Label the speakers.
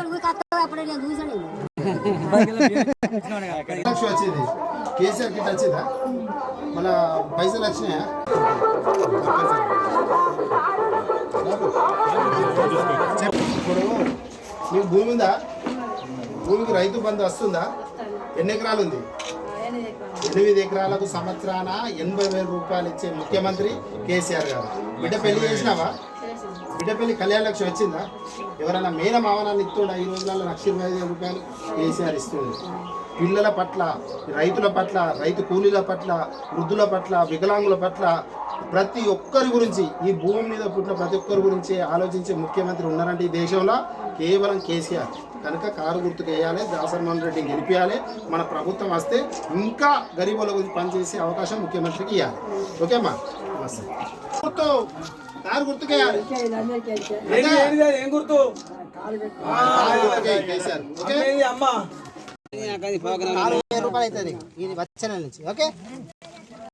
Speaker 1: అడుగు కత్త అప్పుడు నేను చూసాను
Speaker 2: లక్ష వచ్చింది. కేసీఆర్ కిట్ వచ్చిందా? మన పైసలు వచ్చినాయా. ఇప్పుడు నీకు భూమి ఉందా? భూమికి రైతు బంధు వస్తుందా? ఎన్ని ఎకరాలు ఉంది? ఎనిమిది ఎకరాలకు సంవత్సరాన ఎనభై వేల రూపాయలు ఇచ్చే ముఖ్యమంత్రి కేసీఆర్ గారు. బిడ్డ పెళ్ళి చేసినావా? బిడ్డ పెళ్ళి కళ్యాణ లక్ష్యం వచ్చిందా? ఎవరైనా మేన మావనాన్ని ఇస్తుండా? ఈ రోజులలో లక్ష ఇరవై ఐదు రూపాయలు కేసీఆర్ ఇస్తుంది పిల్లల పట్ల రైతుల పట్ల రైతు కూలీల పట్ల వృద్ధుల పట్ల వికలాంగుల పట్ల ప్రతి ఒక్కరి గురించి ఈ భూమి మీద పుట్టిన ప్రతి ఒక్కరి గురించి ఆలోచించే ముఖ్యమంత్రి ఉన్నారంటే ఈ దేశంలో కేవలం కేసీఆర్. కనుక కారు గుర్తుకు వేయాలి దాసరమోహన్ రెడ్డిని గెలిపించాలి మన ప్రభుత్వం వస్తే ఇంకా గరీబుల గురించి పనిచేసే అవకాశం ముఖ్యమంత్రికి ఇవ్వాలి ఓకేమ్మా? నమస్తే. గుర్తు కారు గుర్తుకేయాలి
Speaker 3: ఏం గుర్తు?
Speaker 2: కారు గుర్తుకే కేసీఆర్ ఓకే?
Speaker 3: అమ్మా.
Speaker 2: నాలుగు వేల రూపాయలు అవుతుంది. ఇది వచ్చే నుంచి. ఓకే?